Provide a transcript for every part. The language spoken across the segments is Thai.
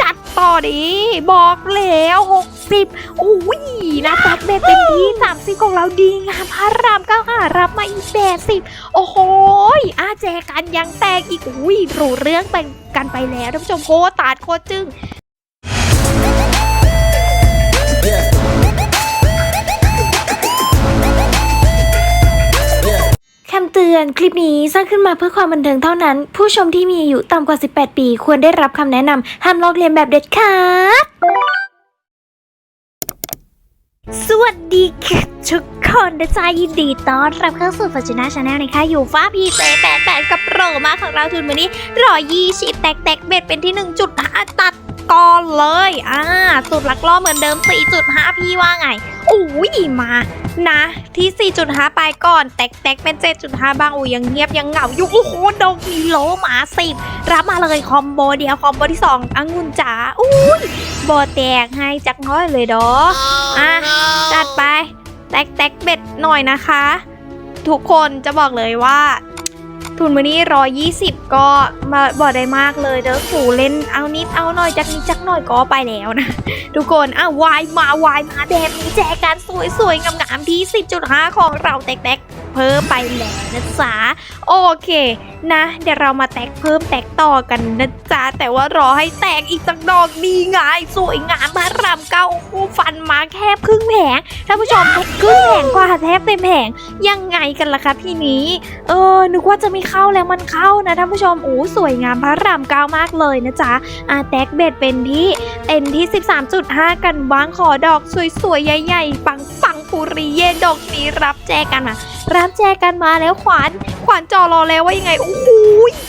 จัดต่อดิบอกแล้ว 60อุ้ยนะแท็กเบตเป็นที่ 30 ของเราดีงามพระรามเก้าค่ะรับมาอีก 80 โอ้โหอาแจกันยังแตกอีกอุ้ยรู้เรื่องเป็นกันไปแล้วท่านผู้ชมโคตรตาดโคตรจึ้ง ตือน คลิปนี้สร้างขึ้นมาเพื่อความบันเทิงเท่านั้น ผู้ชมที่มีอายุต่ำกว่า 18 ปี ควรได้รับคำแนะนำห้ามลอกเลียนแบบเด็ดขาดสวัสดีค่ะทุกคนนะจ๊ะยินดีต้อนรับเข้าสู่ฟัจนาชาแนลนะคะอยู่ฟ้าพีเจแปดแปดกับโปรมาของเราทุนวันนี้รอยี่สิบแตกแตกเบ็ดเป็นที่1.5ตัด ก่อนเลย อ่าสุดลักล้อเหมือนเดิม 4.5 พี่ว่าไงอุ้ยมานะ ที่ 4.5 ไปก่อน แตกแตกเป็น 7.5บางอูยังเงียบยังเหงาอยู่โอ้โหดอกมีโลหมาสิบรับมาเลยคอมโบเดียวคอมโบที่ 2องุ่นจ๋าอุ้ยโบแตกให้จักน้อยเลยดออะจัดไป แตกแตกเบ็ดหน่อยนะคะ ทุกคนจะบอกเลยว่า ทุนวันนี้ร้อยี่สิบก็มาบอกได้มากเลยเด้อผูเล่นเอานิดเอาหน่อยจักนิดจักหน่อยก็ไปแล้วนะ ทุกคนอะวายมาวายมาแดมนี้แจกันสวยๆงามๆที่10.5ของเราแตกแตก เพิ่มไปแล้วนะจ๊ะโอเค นะ เดี๋ยวเรามาแตกเพิ่มแตกต่อกันนะจ๊ะแต่ว่ารอให้แตกอีกสักดอกดีไงสวยงามพระรามเก้าโอ้ฟันมาแค่ครึ่งแผงท่านผู้ชมครึ่งแผงกว่าแทบเต็มแผงยังไงกันล่ะคะพี่นี้ เออนึกว่าจะไม่เข้าแล้วมันเข้านะท่านผู้ชมโอ้สวยงามพระรามเก้ามากเลยนะจ๊ะอาแตกเบ็ดเป็นที่เป็นที่ 13.5 กันบ้างขอดอกสวยๆใหญ่ๆปังปังปุริเย่ดอกนี้รับแจกันมา รับแจกันมาแล้วขวาน ขวานจอรอแล้วว่ายังไง โอ้โห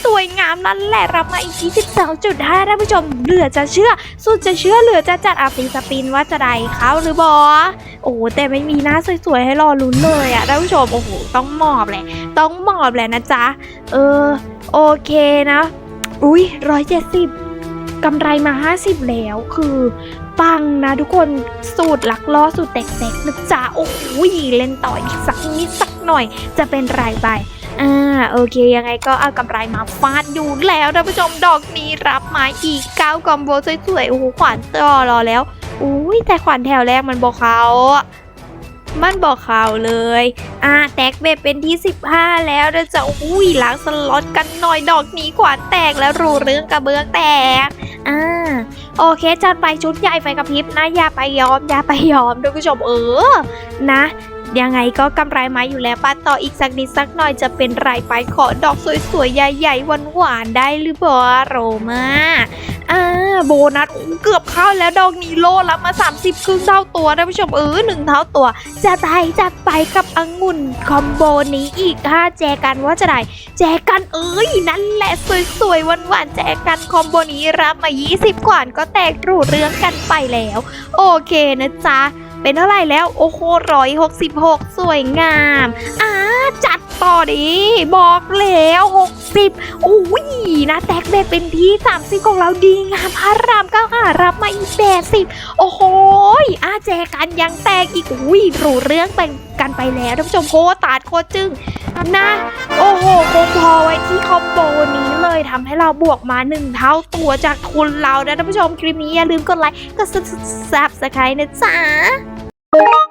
สวยงามนั่นแหละรับมาอีกที่12.5ท่านผู้ชมเหลือจะเชื่อ สุดจะเชื่อเหลือจะจัดอาฟีสปินว่าจะได้เขาหรือบอโอ้แต่ไม่มีหน้าสวยๆให้รอลุ้นเลยอะท่านผู้ชมโอ้โหต้องหมอบแหละ ต้องหมอบแหละนะจ๊ะเออโอเคนะ อุ้ยร้อยเจ็ดสิบกำไรมา 50 แล้ว คือ ปังนะทุกคนสูตรลักล้อสูตรแตกๆนะจ๊ะโอ้โหเล่นต่ออีกสักนิดสักหน่อย จะเป็นไรไปอ่าโอเคยังไงก็เอากำไรมาฟาดอยู่แล้วท่านผู้ชมดอกนี้รับมาอีกเก้ากอมโบสวยๆโอ้โหขวานต่อรอแล้วอุ้ยแต่ขวานแถวแรกมันบอกเขามันบอกเขาเลย อ่า แตกเบ็ดเป็นที่ 15 แล้วเดี๋ยวจะอุ้ยล้างสล็อตกันหน่อยดอกนี้ขวานแตกแล้วรูเรื่องกระเบื้องแตก อ่า โอเคจัดไปชุดใหญ่ไฟกระพริบนะอย่าไปยอมอย่าไปยอมท่านผู้ชมเออนะยังไงก็กำไรมาอยู่แล้วป้าต่ออีกสักนิดสักหน่อยจะเป็นไรไปขอดอกสวยๆ ใหญ่ๆหวานๆได้หรือเปล่าโรมา อ่าโบนัสเกือบเข้าแล้วดอกนีโลรับมา 30ครึ่งเท่าตัวท่านผู้ชมเออหนึ่งเท่าตัว จะได้จัดไปกับองุ่นคอมโบนี้อีกถ้าแจกันว่าจะได้แจกันเอ้ยนั่นแหละสวยๆหวานๆแจกันคอมโบนี้รับมา 20 กว่าก็แตกรูเรื่องกันไปแล้ว โอเคนะจ๊ะเป็นเท่าไหร่แล้วโอ้โหร้อยหกสิบหกสวยงามอ่าจัดต่อดิบอกแล้วหก สิบอุ้ยนะแตกเบ็ดเป็นที่สามสิบของเราดีงามพระรามเก้าค่ะรับมาอีกแปดสิบโอ้โหอาแจกันยังแตกอีกอุ้ยรู้เรื่องเป็นกันไปแล้วท่านผู้ชมโคตรตาดโคตรจึ้งนะ โอ้โหคงพอไว้ที่คอมโบนี้เลยทำให้เราบวกมาหนึ่งเท่าตัวจากทุนเรานะท่านผู้ชมคลิปนี้อย่าลืมกดไลค์กดซับสไครต์นะจ๊ะ